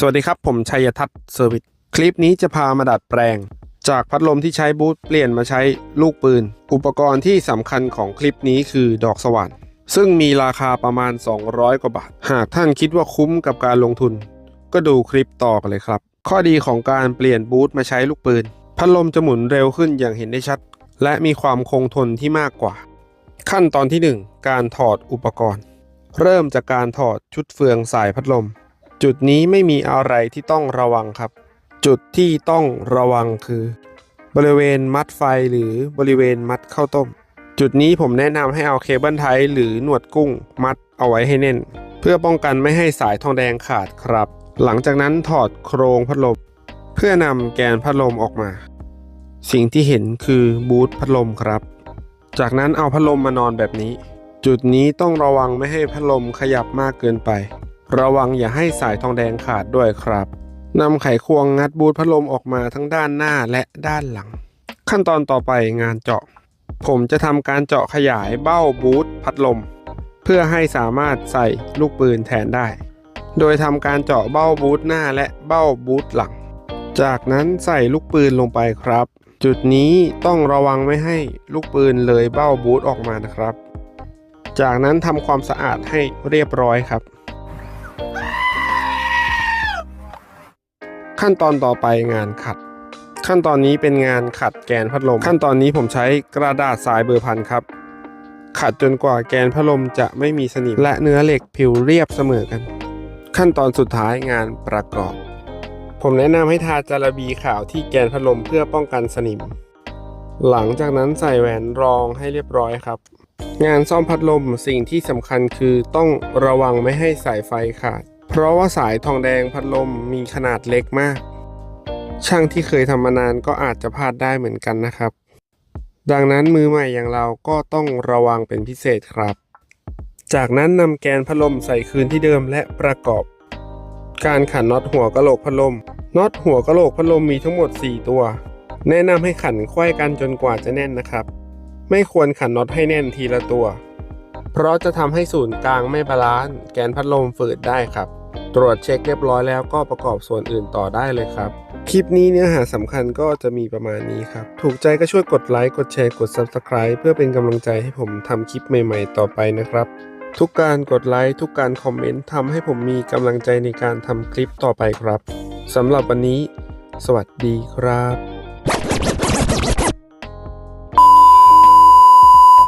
สวัสดีครับ ผมชัยทัศน์เซอร์วิสคลิปนี้จะพามาดัดแปลง จากพัดลมที่ใช้บูทเปลี่ยนมาใช้ลูกปืน อุปกรณ์ที่สำคัญของคลิปนี้คือดอกสว่านซึ่งมีราคาประมาณ 200 กว่าบาท หากท่านคิดว่าคุ้มกับการลงทุน ก็ดูคลิปต่อกันเลยครับ ข้อดีของการเปลี่ยนบูทมาใช้ลูกปืน พัดลมจะหมุนเร็วขึ้นอย่างเห็นได้ชัด และมีความคงทนที่มากกว่า ขั้นตอนที่ 1 การถอดอุปกรณ์ เริ่มจากการถอดชุดเฟืองสายพัดลม จุดนี้ไม่มีอะไรที่ต้องระวังครับ จุดที่ต้องระวังคือ บริเวณมัดไฟหรือบริเวณมัดข้าวต้ม จุดนี้ผมแนะนำให้เอาเคเบิลไทหรือหนวดกุ้ง มัดเอาไว้ให้แน่น เพื่อป้องกันไม่ให้สายทองแดงขาดครับ หลังจากนั้นถอดโครงพัดลม เพื่อนำแกนพัดลมออกมา สิ่งที่เห็นคือบูทพัดลมครับ จากนั้นเอาพัดลมมานอนแบบนี้ จุดนี้ต้องระวังไม่ให้พัดลมขยับมากเกินไป ระวังอย่าให้สายทองแดงขาดด้วยครับนำไขควงงัดบูทพัดลมออกมาทั้งด้านหน้าและด้านหลัง ขั้นตอนต่อไปงานเจาะ ผมจะทำการเจาะขยายเบ้าบูทพัดลม เพื่อให้สามารถใส่ลูกปืนแทนได้ โดยทำการเจาะเบ้าบูทหน้าและเบ้าบูทหลัง จากนั้นใส่ลูกปืนลงไปครับ จุดนี้ต้องระวังไม่ให้ลูกปืนเลยเบ้าบูทออกมานะครับ จากนั้นทำความสะอาดให้เรียบร้อยครับ ขั้นตอนต่อไปงานขัด ขั้นตอนนี้เป็นงานขัดแกนพัดลม ขั้นตอนนี้ผมใช้กระดาษทรายเบอร์พันครับ ขัดจนกว่าแกนพัดลมจะไม่มีสนิมและเนื้อเหล็กผิวเรียบเสมอกัน ขั้นตอนสุดท้ายงานประกอบ ผมแนะนำให้ทาจาระบีขาวที่แกนพัดลมเพื่อป้องกันสนิม หลังจากนั้นใส่แหวนรองให้เรียบร้อยครับงานซ่อมพัดลมสิ่งที่สำคัญคือต้องระวังไม่ให้สายไฟขาด เพราะว่าสายทองแดงพัดลมมีขนาดเล็กมาก ช่างที่เคยทำมานานก็อาจจะพลาดได้เหมือนกันนะครับ ดังนั้นมือใหม่อย่างเราก็ต้องระวังเป็นพิเศษครับ จากนั้นนำแกนพัดลมใส่คืนที่เดิมและประกอบ การขันน็อตหัวกะโหลกพัดลมน็อตหัวกะโหลกพัดลมมีทั้งหมด 4 ตัว แนะนำให้ขันไขว้กันจนกว่าจะแน่นนะครับ ไม่ควรขันน็อตให้แน่นทีละตัว เพราะจะทำให้ศูนย์กลางไม่บาลานซ์แกนพัดลมฝืดได้ครับ ตรวจเช็คเรียบร้อยแล้วก็ประกอบส่วนอื่นต่อได้เลยครับ คลิปนี้เนื้อหาสำคัญก็จะมีประมาณนี้ครับ ถูกใจก็ช่วยกดไลค์กดแชร์กด Subscribe เพื่อเป็นกำลังใจให้ผมทำคลิปใหม่ๆ ต่อไปนะครับ ทุกการกดไลค์ทุกการคอมเมนต์ทำให้ผมมีกำลังใจในการทำคลิปต่อไปครับสำหรับวันนี้ สวัสดีครับ